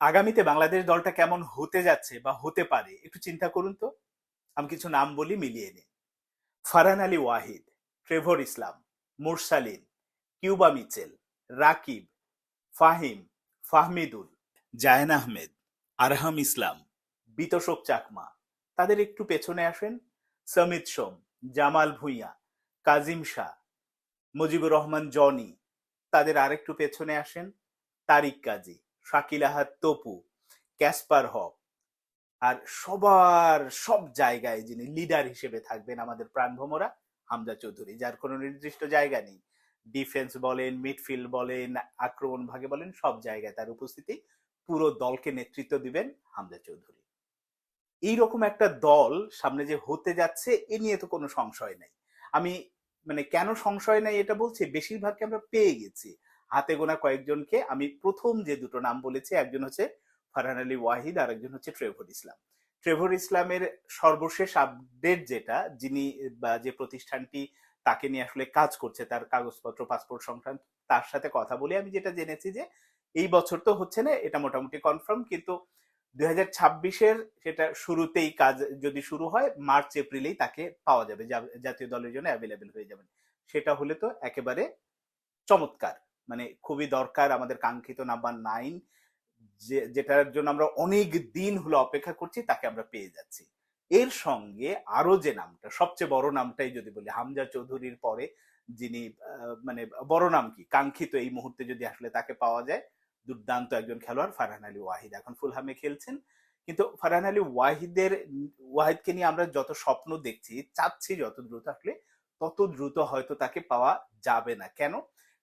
আগামীতে বাংলাদেশ দলটা কেমন হতে যাচ্ছে বা হতে পারে, একটু চিন্তা করুন তো। আমি কিছু নাম বলি মিলিয়ে নিন Farhan Ali Wahid, Trevor Islam, Mursalin, Cuba Mitchell, Rakib, Fahim, Fahmidul, Zayan Ahmed, Arham Islam, Bitoshok Chakma. তাদের একটু পেছনে আসেন সমিত সোম, জামাল ভুঁইয়া, কাজিম শাহ, মুজিবুর রহমান জনি। তাদের আরেকটু পেছনে আসেন তারিক কাজী। শাকিল আহাদ তপু, ক্যাসপার হক, আর সবার সব জায়গায় যিনি লিডার হিসেবে থাকবেন আমাদের প্রাণভোমরা, হামজা চৌধুরী, যার কোনো নির্দিষ্ট জায়গা নেই। ডিফেন্স বলেন, মিডফিল্ড বলেন, আক্রমণ ভাগে বলেন, সব জায়গায় তার উপস্থিতি। পুরো দলকে নেতৃত্ব দিবেন হামজা চৌধুরী। এইরকম একটা দল সামনে যে হতে যাচ্ছে, এ নিয়ে তো কোনো সংশয় নেই। আমি মানে কেন সংশয় নাই এটা বলছি? বেশিরভাগকে আমরা পেয়ে গেছি। হাতে গোনা কয়েকজনকে আমি প্রথম যে দুটো নাম বলেছি, একজন হচ্ছে ফারহান আলী ওয়াহিদ আর একজন হচ্ছে ট্রেভর ইসলাম। ট্রেভর ইসলামের সর্বশেষ আপডেট যেটা, যিনি বা যে প্রতিষ্ঠানটি তাকে নিয়ে আসলে কাজ করছে, তার কাগজপত্র পাসপোর্ট সংক্রান্ত, তার সাথে কথা বলে আমি যেটা জেনেছি যে, এই বছর তো হচ্ছে না, এটা মোটামুটি কনফার্ম কিন্তু দুই হাজার ছাব্বিশের সেটা শুরুতেই কাজ যদি শুরু হয়, মার্চ, এপ্রিলেই তাকে পাওয়া যাবে জাতীয় দলের জন্য অ্যাভেলেবেল হয়ে যাবেন সেটা হলে তো একেবারে চমৎকার। মানে খুবই দরকার আমাদের কাঙ্ক্ষিত নাম্বার নাইন যেটার জন্য আমরা অনেক দিন হলো অপেক্ষা করছি, তাকে আমরা পেয়ে যাচ্ছি। এর সঙ্গে আরও যে নামটা, সবচেয়ে বড় নামটাই যদি বলি, হামজা চৌধুরীর পরে যিনি মানে বড় নাম কি, কাঙ্ক্ষিত এই মুহূর্তে যদি আসলে তাকে পাওয়া যায়, দুর্দান্ত একজন খেলোয়াড়, ফারহান আলী ওয়াহিদ। এখন ফুলহামে খেলছেন। কিন্তু ফারহান আলী ওয়াহিদের, ওয়াহিদকে নিয়ে আমরা যত স্বপ্ন দেখছি, চাচ্ছি যত দ্রুত আসলে, তত দ্রুত হয়তো তাকে পাওয়া যাবে না। কেন?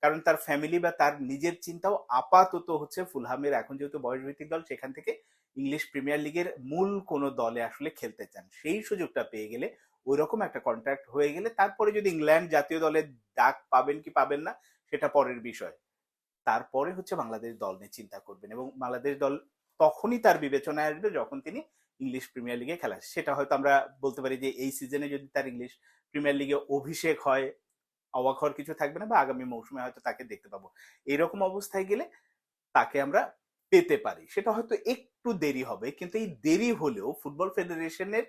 কারণ তার ফ্যামিলি বা তার নিজের চিন্তাও আপাতত হচ্ছে ফুলহামের। এখন যেহেতু বয়সভিত্তিক দল, সেখান থেকে ইংলিশ প্রিমিয়ার লিগের মূল কোনো দলে আসলে খেলতে চান। সেই সুযোগটা পেয়ে গেলে ওই রকম একটা কন্ট্রাক্ট হয়ে গেলে তারপরে যদি ইংল্যান্ড জাতীয় দলের ডাক পাবেন কি পাবেন না, সেটা পরের বিষয়। তারপরে হচ্ছে বাংলাদেশ দল নিয়ে চিন্তা করবেন এবং বাংলাদেশ দল তখনই তার বিবেচনায় আসবে যখন তিনি ইংলিশ প্রিমিয়ার লিগে খেলা। সেটা হয়তো আমরা বলতে পারি যে এই সিজনে যদি তার ইংলিশ প্রিমিয়ার লিগে অভিষেক হয় অবাক হওয়ার কিছু থাকবে না বা আগামী মৌসুমে হয়তো তাকে দেখতে পাবো। এরকম অবস্থায় গেলে তাকে আমরা পেতে পারি। সেটা হয়তো একটু দেরি হবে, কিন্তু এই দেরি হলেও ফুটবল ফেডারেশনের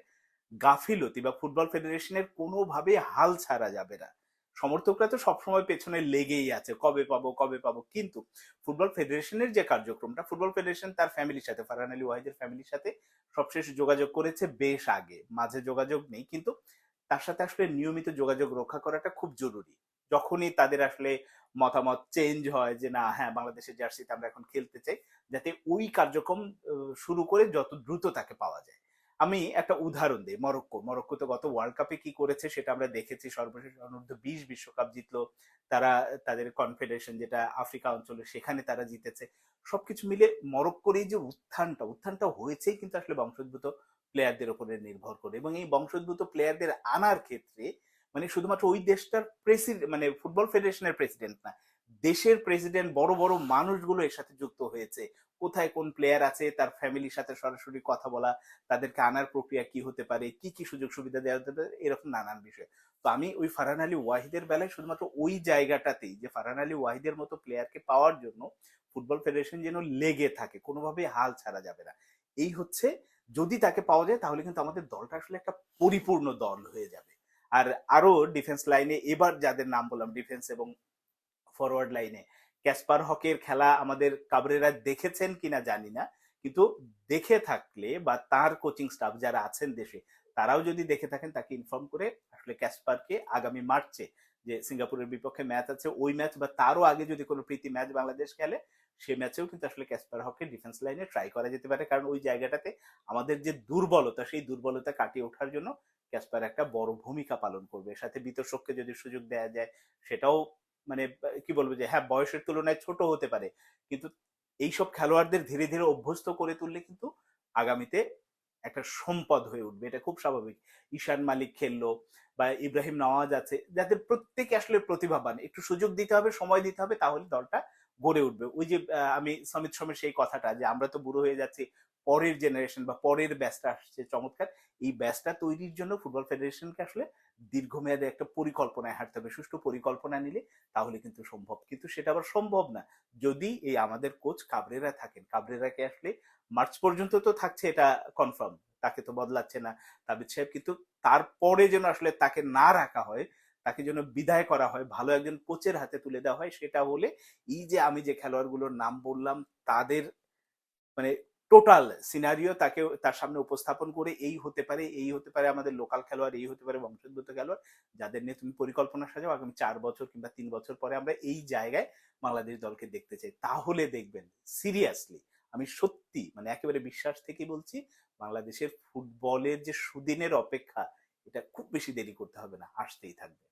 গাফিলতি বা ফুটবল ফেডারেশনের কোনোভাবে হাল ছাড়া যাবে না। সমর্থকরা তো সবসময় পেছনে লেগেই আছে, কবে পাবো কবে পাবো। কিন্তু ফুটবল ফেডারেশনের যে কার্যক্রমটা, ফুটবল ফেডারেশন তার ফ্যামিলির সাথে, ফারহান আলী ওয়াহিদের ফ্যামিলির সাথে সবশেষ যোগাযোগ করেছে বেশ আগে। মাঝে যোগাযোগ নেই, কিন্তু তার সাথে আসলে নিয়মিত যোগাযোগ রক্ষা করাটা খুব জরুরি। যখনই তাদের আসলে মতামত চেঞ্জ হয় যে, না হ্যাঁ বাংলাদেশের জার্সিতে আমরা এখন খেলতে চাই। যাতে ওই কার্যক্রম শুরু করে যত দ্রুত তাকে পাওয়া যায়। আমি একটা উদাহরণ দিই, মরক্কো। মরক্কো তো গত ওয়ার্ল্ড কাপে কি করেছে সেটা আমরা দেখেছি। সর্বশেষ অনূর্ধ্ব বিশ বিশ্বকাপ জিতলো তারা, তাদের কনফেডারেশন যেটা আফ্রিকা অঞ্চলে সেখানে তারা জিতেছে। সবকিছু মিলে মরক্কোর এই যে উত্থানটা উত্থানটা হয়েছেই কিন্তু আসলে বংশোদ্ভূত প্লেয়ারদের উপরে নির্ভর করে এবং এই বংশোদ্ভূত প্লেয়ারদের আনার ক্ষেত্রে মানে শুধুমাত্র ওই দেশটার প্রেসিডেন্ট মানে ফুটবল ফেডারেশনের প্রেসিডেন্ট না, দেশের প্রেসিডেন্ট বড় বড় মানুষগুলো এর সাথে যুক্ত হয়েছে। কোথায় কোন প্লেয়ার আছে, তার ফ্যামিলির সাথে সরাসরি কথা বলা, তাদেরকে আনার প্রক্রিয়া কি হতে পারে, কি কি সুযোগ সুবিধা দেওয়া হতে পারে, এরকম নানান বিষয়। তো আমি ওই ফারহান আলী ওয়াহিদের বেলায় শুধুমাত্র ওই জায়গাটাতেই যে ফারহান আলী ওয়াহিদের মতো প্লেয়ারকে পাওয়ার জন্য ফুটবল ফেডারেশন যেন লেগে থাকে, কোনোভাবেই হাল ছাড়া যাবে না। এই হচ্ছে যদি তাকে পাওয়া যায়, তাহলে কিন্তু আমাদের দলটা আসলে একটা পরিপূর্ণ দল হয়ে যাবে। আর আরও ডিফেন্স লাইনে এবার যাদের নাম বললাম ডিফেন্স এবং ফরওয়ার্ড লাইনে ক্যাসপার হকের খেলা আমাদের কাবরেরা দেখেছেন কিনা জানি না, কিন্তু দেখে থাকলে বা তার কোচিং স্টাফ যারা আছেন দেশে, তারাও যদি দেখে থাকেন, তাকে ইনফর্ম করে আসলে ক্যাসপারকে আগামী মার্চে যে সিঙ্গাপুরের বিপক্ষে ম্যাচ আছে, ওই ম্যাচ বা তারও আগে যদি কোনো প্রীতি ম্যাচ বাংলাদেশ খেলে সেই ম্যাচেও কিন্তু আসলে ক্যাসপার হককে ডিফেন্স লাইনে ট্রাই করা যেতে পারে। কারণ ওই জায়গাটাতে আমাদের যে দুর্বলতা, সেই দুর্বলতা কাটিয়ে ওঠার জন্য ক্যাসপার একটা বড় ভূমিকা পালন করবে। সাথে বিতর্ককে যদি সুযোগ দেওয়া যায়, সেটাও মানে কি বলব যে হ্যাঁ বয়সের তুলনায় ছোট হতে পারে। কিন্তু এইসব খেলোয়াড়দের ধীরে ধীরে অভ্যস্ত করে তুললে কিন্তু আগামীতে একটা সম্পদ হয়ে উঠবে। এটা খুব স্বাভাবিক। ঈশান মালিক খেললো বা ইব্রাহিম নওয়াজ আছে, যাদের প্রত্যেকে আসলে প্রতিভাবান। একটু সুযোগ দিতে হবে, সময় দিতে হবে, তাহলে দলটা গড়ে উঠবে। ওই যে আমি সমিত সমের সেই কথাটা যে, আমরা তো বুড়ো হয়ে যাচ্ছি, পরের জেনারেশন বা পরের ব্যাচটা আসছে, চমৎকার। এই ব্যাচটা তৈরির জন্য ফুটবল ফেডারেশনকে আসলে দীর্ঘমেয়াদে একটা পরিকল্পনায় হাঁটতে হবে। সুষ্ঠু পরিকল্পনা নিলে তাহলে কিন্তু সম্ভব। কিন্তু সেটা আবার সম্ভব না। যদি এই আমাদের কোচ কাবরেরা থাকেন কাবরেরাকে আসলে মার্চ পর্যন্ত তো থাকছে, এটা কনফার্ম তাকে তো বদলাচ্ছে না। তাবিদ সাহেব, কিন্তু তারপরে যেন আসলে তাকে না রাখা হয় তাকে যেন বিদায় করা হয়, ভালো একজন কোচের হাতে তুলে দেওয়া হয়, সেটা হলে এই যে আমি যে খেলোয়াড়গুলোর নাম বললাম, তাদের মানে টোটাল সিনারিও তাকে তার সামনে উপস্থাপন করে এই হতে পারে, এই হতে পারে আমাদের লোকাল খেলোয়াড়, এই হতে পারে বংশোদ্ভূত খেলোয়াড়, যাদের নিয়ে তুমি পরিকল্পনা সাজাও, আগামী চার বছর কিংবা তিন বছর পরে আমরা এই জায়গায় বাংলাদেশ দলকে দেখতে চাই। তাহলে দেখবেন সিরিয়াসলি আমি সত্যি মানে একেবারে বিশ্বাস থেকে বলছি, বাংলাদেশের ফুটবলের যে সুদিনের অপেক্ষা, এটা খুব বেশি দেরি করতে হবে না, আসতেই থাকবে।